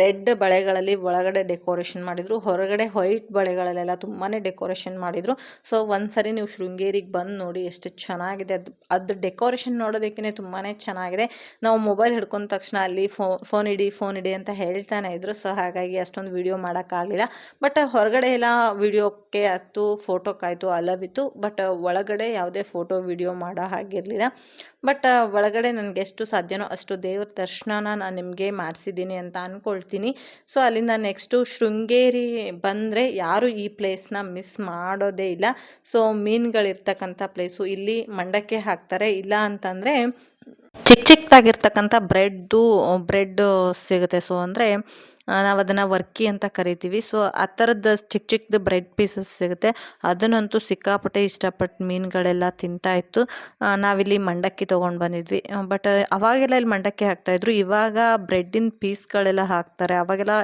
ರೆಡ್ ಬಳೆಗಳಲ್ಲಿ ಒಳಗಡೆ ಡೆಕೋರೇಷನ್ ಮಾಡಿದರು. ಹೊರಗಡೆ ವೈಟ್ ಬಳೆಗಳಲ್ಲೆಲ್ಲ ತುಂಬಾ ಡೆಕೋರೇಷನ್ ಮಾಡಿದರು. ಸೊ ಒಂದು ಸರಿ ನೀವು ಶೃಂಗೇರಿಗೆ ಬಂದು ನೋಡಿ ಎಷ್ಟು ಚೆನ್ನಾಗಿದೆ. ಅದು ಅದು ಡೆಕೋರೇಷನ್ ನೋಡೋದಕ್ಕೇ ತುಂಬಾ ಚೆನ್ನಾಗಿದೆ. ನಾವು ಮೊಬೈಲ್ ಹಿಡ್ಕೊಂಡ ತಕ್ಷಣ ಅಲ್ಲಿ ಫೋ ಫೋನ್ ಇಡಿ ಫೋನ್ ಇಡಿ ಅಂತ ಹೇಳ್ತಾನೆ ಇದ್ರು. ಸೊ ಹಾಗಾಗಿ ಅಷ್ಟೊಂದು ವೀಡಿಯೋ ಮಾಡೋಕ್ಕಾಗಲಿಲ್ಲ ಬಟ್ ಹೊರಗಡೆ ಎಲ್ಲ ವೀಡಿಯೋಕ್ಕೆ ಹತ್ತು ಫೋಟೋಕ್ಕಾಯಿತು ಅಲವಿತ್ತು. ಬಟ್ ಒಳಗಡೆ ಯಾವುದೇ ಫೋಟೋ ವೀಡಿಯೋ ಮಾಡೋ ಹಾಗಿರಲಿಲ್ಲ. ಬಟ್ ಒಳಗಡೆ ನನಗೆ ಎಷ್ಟು ಸಾಧ್ಯನೋ ಅಷ್ಟು ದೇವ್ರ ದರ್ಶನನ ನಾನು ನಿಮಗೆ ಮಾಡಿಸಿದ್ದೀನಿ ಅಂತ ಅಂದ್ಕೊಳ್ತೀನಿ ಸೊ ಅಲ್ಲಿಂದ ನೆಕ್ಸ್ಟು ಶೃಂಗೇರಿ ಬಂದರೆ ಯಾರು ಈ ಪ್ಲೇಸ್ನ ಮಿಸ್ ಮಾಡೋದೇ ಇಲ್ಲ. ಸೊ ಮೀನುಗಳಿರ್ತಕ್ಕಂಥ ಪ್ಲೇಸು ಇಲ್ಲಿ ಮಂಡಕ್ಕೆ ಹಾಕ್ತಾರೆ. ಇಲ್ಲ ಅಂತಂದರೆ ಚಿಕ್ಕ ಚಿಕ್ಕದಾಗಿರ್ತಕ್ಕಂಥ ಬ್ರೆಡ್ದು ಬ್ರೆಡ್ ಸಿಗುತ್ತೆ. ಸೊ ಅಂದರೆ ನಾವು ಅದನ್ನು ವರ್ಕಿ ಅಂತ ಕರಿತೀವಿ. ಸೊ ಆ ಥರದ ಚಿಕ್ಕ ಚಿಕ್ಕದು ಬ್ರೆಡ್ ಪೀಸಸ್ ಸಿಗುತ್ತೆ. ಅದನ್ನಂತೂ ಸಿಕ್ಕಾಪಟ್ಟೆ ಇಷ್ಟಪಟ್ಟು ಮೀನುಗಳೆಲ್ಲ ತಿಂತಾ ಇತ್ತು. ನಾವಿಲ್ಲಿ ಮಂಡಕ್ಕಿ ತೊಗೊಂಡು ಬಂದಿದ್ವಿ. ಬಟ್ ಅವಾಗೆಲ್ಲ ಇಲ್ಲಿ ಮಂಡಕ್ಕಿ ಹಾಕ್ತಾಯಿದ್ರು ಇವಾಗ ಬ್ರೆಡ್ಡಿನ ಪೀಸ್ಗಳೆಲ್ಲ ಹಾಕ್ತಾರೆ. ಅವಾಗೆಲ್ಲ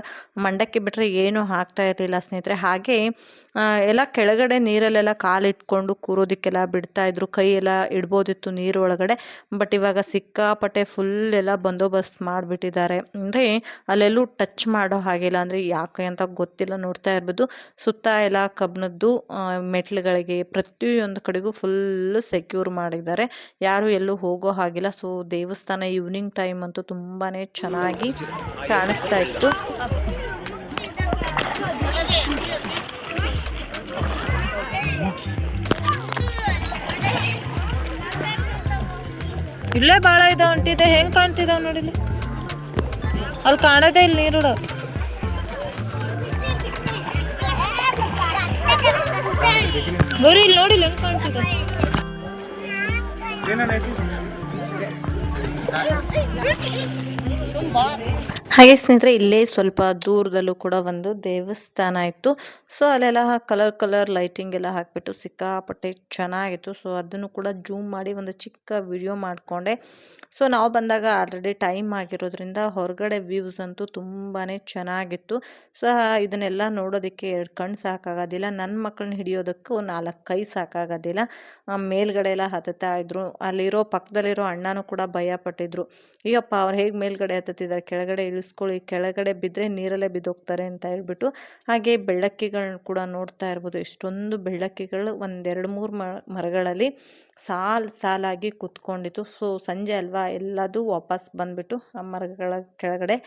ಮಂಡಕ್ಕಿ ಬಿಟ್ಟರೆ ಏನೂ ಹಾಕ್ತಾ ಇರಲಿಲ್ಲ ಸ್ನೇಹಿತರೆ. ಹಾಗೆ ಎಲ್ಲ ಕೆಳಗಡೆ ನೀರಲ್ಲೆಲ್ಲ ಕಾಲಿಟ್ಕೊಂಡು ಕೂರೋದಕ್ಕೆಲ್ಲ ಬಿಡ್ತಾ ಇದ್ರು. ಕೈ ಎಲ್ಲ ಇಡ್ಬೋದಿತ್ತು ಒಳಗಡೆ ಬಟ್ ಇವಾಗ ಸಿಕ್ಕಾಪಟ್ಟೆ ಫುಲ್ ಎಲ್ಲ ಬಂದೋಬಸ್ತ್ ಮಾಡಿಬಿಟ್ಟಿದ್ದಾರೆ. ಅಂದರೆ ಅಲ್ಲೆಲ್ಲೂ ಟಚ್ ಮಾಡೋ ಹಾಗಿಲ್ಲ. ಅಂದರೆ ಯಾಕೆ ಅಂತ ಗೊತ್ತಿಲ್ಲ, ನೋಡ್ತಾ ಇರ್ಬೋದು. ಸುತ್ತ ಎಲ್ಲ ಕಬ್ಬನದ್ದು ಮೆಟ್ಲುಗಳಿಗೆ ಪ್ರತಿಯೊಂದು ಕಡೆಗೂ ಫುಲ್ ಸೆಕ್ಯೂರ್ ಮಾಡಿದ್ದಾರೆ. ಯಾರು ಎಲ್ಲೂ ಹೋಗೋ ಹಾಗಿಲ್ಲ. ಸೊ ದೇವಸ್ಥಾನ ಈವ್ನಿಂಗ್ ಟೈಮ್ ಅಂತೂ ತುಂಬಾ ಚೆನ್ನಾಗಿ ಕಾಣಿಸ್ತಾ ಇತ್ತು. ಇಲ್ಲೇ ಭಾಳ ಇದಾವ ಹೊಂಟಿದೆ ಹೆಂಗ್ ಕಾಣ್ತಿದಾವ ನೋಡಿಲಿ ಅಲ್ಲಿ ಕಾಣೋದೇ ಇಲ್ಲಿ ನೀರು ಬರೀ ಇಲ್ಲಿ ನೋಡಿಲ್ಲ ಹೆಂಗ್ ಕಾಣ್ತಿದೆ. ಹಾಗೆ ಸ್ನೇಹಿತರೆ, ಇಲ್ಲೇ ಸ್ವಲ್ಪ ದೂರದಲ್ಲೂ ಕೂಡ ಒಂದು ದೇವಸ್ಥಾನ ಇತ್ತು. ಸೊ ಅಲ್ಲೆಲ್ಲ ಕಲರ್ ಕಲರ್ ಲೈಟಿಂಗ್ ಎಲ್ಲ ಹಾಕಿಬಿಟ್ಟು ಸಿಕ್ಕಾಪಟ್ಟೆ ಚೆನ್ನಾಗಿತ್ತು. ಸೊ ಅದನ್ನು ಕೂಡ ಜೂಮ್ ಮಾಡಿ ಒಂದು ಚಿಕ್ಕ ವಿಡಿಯೋ ಮಾಡಿಕೊಂಡೆ. ಸೊ ನಾವು ಬಂದಾಗ ಆಲ್ರೆಡಿ ಟೈಮ್ ಆಗಿರೋದ್ರಿಂದ ಹೊರಗಡೆ ವ್ಯೂಸ್ ಅಂತೂ ತುಂಬಾ ಚೆನ್ನಾಗಿತ್ತು. ಸೊ ಇದನ್ನೆಲ್ಲ ನೋಡೋದಕ್ಕೆ ಎರಡು ಕಣ್ಣು ಸಾಕಾಗೋದಿಲ್ಲ. ನನ್ನ ಮಕ್ಕಳನ್ನ ಹಿಡಿಯೋದಕ್ಕೂ ನಾಲ್ಕು ಕೈ ಸಾಕಾಗೋದಿಲ್ಲ. ಮೇಲ್ಗಡೆ ಎಲ್ಲ ಹತ್ತುತ್ತಾ ಇದ್ರು. ಅಲ್ಲಿರೋ ಪಕ್ಕದಲ್ಲಿರೋ ಅಣ್ಣನೂ ಕೂಡ ಭಯ ಪಟ್ಟಿದ್ರು. ಅಯ್ಯಪ್ಪ, ಅವ್ರು ಹೇಗೆ ಮೇಲ್ಗಡೆ ಹತ್ತತ್ತಿದ್ದಾರೆ? ಕೆಳಗಡೆ ಇಳಿಸ್ಕೊಳ್ಳಿ ಕೆಳಗಡೆ ಬಿದ್ದರೆ ನೀರಲ್ಲೇ ಬಿದ್ದೋಗ್ತಾರೆ ಅಂತ ಹೇಳ್ಬಿಟ್ಟು ಹಾಗೆ ಬೆಳ್ಳಕ್ಕಿಗಳನ್ನ ಕೂಡ ನೋಡ್ತಾ ಇರ್ಬೋದು. ಇಷ್ಟೊಂದು ಬೆಳ್ಳಕ್ಕಿಗಳು ಒಂದೆರಡು ಮೂರು ಮರಗಳಲ್ಲಿ ಸಾಲು, ಸಾಲಾಗಿ ಕುತ್ಕೊಂಡಿತ್ತು. ಸೊ ಸಂಜೆ ಅಲ್ವಾ? ಎಲ್ಲದೂ ವಾಪಸ್ ಬಂದ್ಬಿಟ್ಟು ಆ ಮರಗಳ ಕೆಳಗಡೆ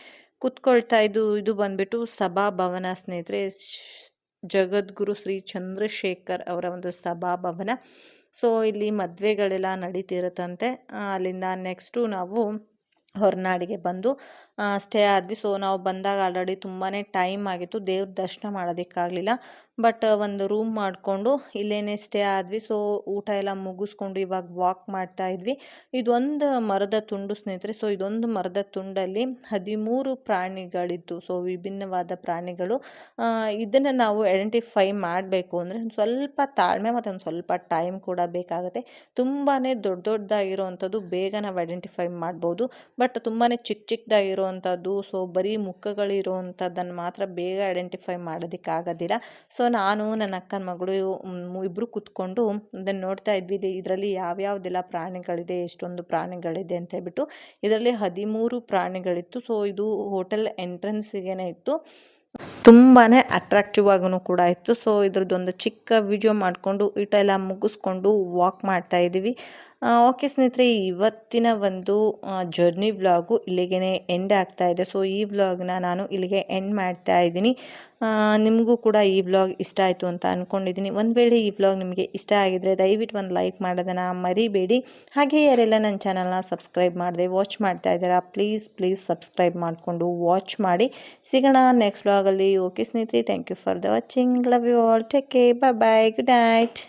ಕುತ್ಕೊಳ್ತಾ ಇದ್ದು ಇದು ಬಂದ್ಬಿಟ್ಟು ಸಭಾಭವನ ಸ್ನೇಹಿತರೆ ಜಗದ್ಗುರು ಶ್ರೀ ಚಂದ್ರಶೇಖರ್ ಅವರ ಒಂದು ಸಭಾಭವನ ಸೊ ಇಲ್ಲಿ ಮದುವೆಗಳೆಲ್ಲ ನಡೀತಿರುತ್ತಂತೆ. ಅಲ್ಲಿಂದ ನೆಕ್ಸ್ಟು ನಾವು ಹೊರನಾಡಿಗೆ ಬಂದು ಸ್ಟೇ ಆದ್ವಿ. ಸೊ ನಾವು ಬಂದಾಗ ಆಲ್ರೆಡಿ ತುಂಬಾ ಟೈಮ್ ಆಗಿತ್ತು. ದೇವ್ರ ದರ್ಶನ ಮಾಡೋದಕ್ಕಾಗಲಿಲ್ಲ. ಬಟ್ ಒಂದು ರೂಮ್ ಮಾಡಿಕೊಂಡು ಇಲ್ಲೇನೆ ಸ್ಟೇ ಆದ್ವಿ. ಸೊ ಊಟ ಎಲ್ಲ ಮುಗಿಸ್ಕೊಂಡು ಇವಾಗ ವಾಕ್ ಮಾಡ್ತಾ ಇದ್ವಿ. ಇದೊಂದು ಮರದ ತುಂಡು ಸ್ನೇಹಿತರೆ. ಸೊ ಇದೊಂದು ಮರದ ತುಂಡಲ್ಲಿ ಹದಿಮೂರು ಪ್ರಾಣಿಗಳಿದ್ದು. ಸೊ ವಿಭಿನ್ನವಾದ ಪ್ರಾಣಿಗಳು. ಇದನ್ನು ನಾವು ಐಡೆಂಟಿಫೈ ಮಾಡಬೇಕು ಅಂದರೆ ಒಂದು ಸ್ವಲ್ಪ ತಾಳ್ಮೆ ಮತ್ತು ಒಂದು ಸ್ವಲ್ಪ ಟೈಮ್ ಕೂಡ ಬೇಕಾಗುತ್ತೆ. ತುಂಬಾ ದೊಡ್ಡ ದೊಡ್ಡದಾಗಿರೋವಂಥದ್ದು ಬೇಗ ನಾವು ಐಡೆಂಟಿಫೈ ಮಾಡ್ಬೋದು. ಬಟ್ ತುಂಬಾ ಚಿಕ್ಕ ಚಿಕ್ಕದಾಗಿರೋವಂಥದ್ದು ಸೊ ಬರೀ ಮುಖಗಳಿರುವಂಥದ್ದನ್ನು ಮಾತ್ರ ಬೇಗ ಐಡೆಂಟಿಫೈ ಮಾಡೋದಕ್ಕಾಗೋದಿಲ್ಲ. ಸೊ ನಾನು, ನನ್ನ ಅಕ್ಕನ ಮಗಳು ಇಬ್ಬರು ಕೂತ್ಕೊಂಡು ಅದನ್ನು ನೋಡ್ತಾ ಇದ್ವಿ. ಇದರಲ್ಲಿ ಯಾವ್ಯಾವ್ದೆಲ್ಲ ಪ್ರಾಣಿಗಳಿದೆ, ಎಷ್ಟೊಂದು ಪ್ರಾಣಿಗಳಿದೆ ಅಂತ ಹೇಳ್ಬಿಟ್ಟು, ಇದರಲ್ಲಿ ಹದಿಮೂರು ಪ್ರಾಣಿಗಳಿತ್ತು. ಸೊ ಇದು ಹೋಟೆಲ್ ಎಂಟ್ರೆನ್ಸಿಗೇನೆ ಇತ್ತು. ತುಂಬಾ ಅಟ್ರಾಕ್ಟಿವ್ ಆಗೂ ಕೂಡ ಇತ್ತು. ಸೊ ಇದ್ರದ್ದೊಂದು ಚಿಕ್ಕ ವಿಡಿಯೋ ಮಾಡಿಕೊಂಡು ಈಟೆಲ್ಲ ಮುಗಿಸ್ಕೊಂಡು ವಾಕ್ ಮಾಡ್ತಾ ಇದ್ದೀವಿ. ಓಕೆ ಸ್ನೇಹಿತರೆ, ಇವತ್ತಿನ ಒಂದು ಜರ್ನಿ ವ್ಲಾಗು ಇಲ್ಲಿಗೆ ಎಂಡ್ ಆಗ್ತಾ ಇದೆ. ಸೊ ಈ ವ್ಲಾಗ್ನ ನಾನು ಇಲ್ಲಿಗೆ ಎಂಡ್ ಮಾಡ್ತಾ ಇದ್ದೀನಿ. ನಿಮಗೂ ಕೂಡ ಈ ವ್ಲಾಗ್ ಇಷ್ಟ ಆಯಿತು ಅಂತ ಅಂದ್ಕೊಂಡಿದ್ದೀನಿ ಒಂದು ವೇಳೆ ಈ ವ್ಲಾಗ್ ನಿಮಗೆ ಇಷ್ಟ ಆಗಿದರೆ, ದಯವಿಟ್ಟು ಒಂದು ಲೈಕ್ ಮಾಡೋದನ್ನು ಮರಿಬೇಡಿ. ಹಾಗೆ ಯಾರೆಲ್ಲ ನನ್ನ ಚಾನಲ್ನ ಸಬ್ಸ್ಕ್ರೈಬ್ ಮಾಡಿದೆ ವಾಚ್ ಮಾಡ್ತಾ ಇದ್ದೀರಾ ಪ್ಲೀಸ್ ಪ್ಲೀಸ್ ಸಬ್ಸ್ಕ್ರೈಬ್ ಮಾಡಿಕೊಂಡು ವಾಚ್ ಮಾಡಿ. ಸಿಗೋಣ ನೆಕ್ಸ್ಟ್ ವ್ಲಾಗಲ್ಲಿ ಓಕೆ ಸ್ನೇಹಿತರೆ thank you for the watching love you all take care bye bye good night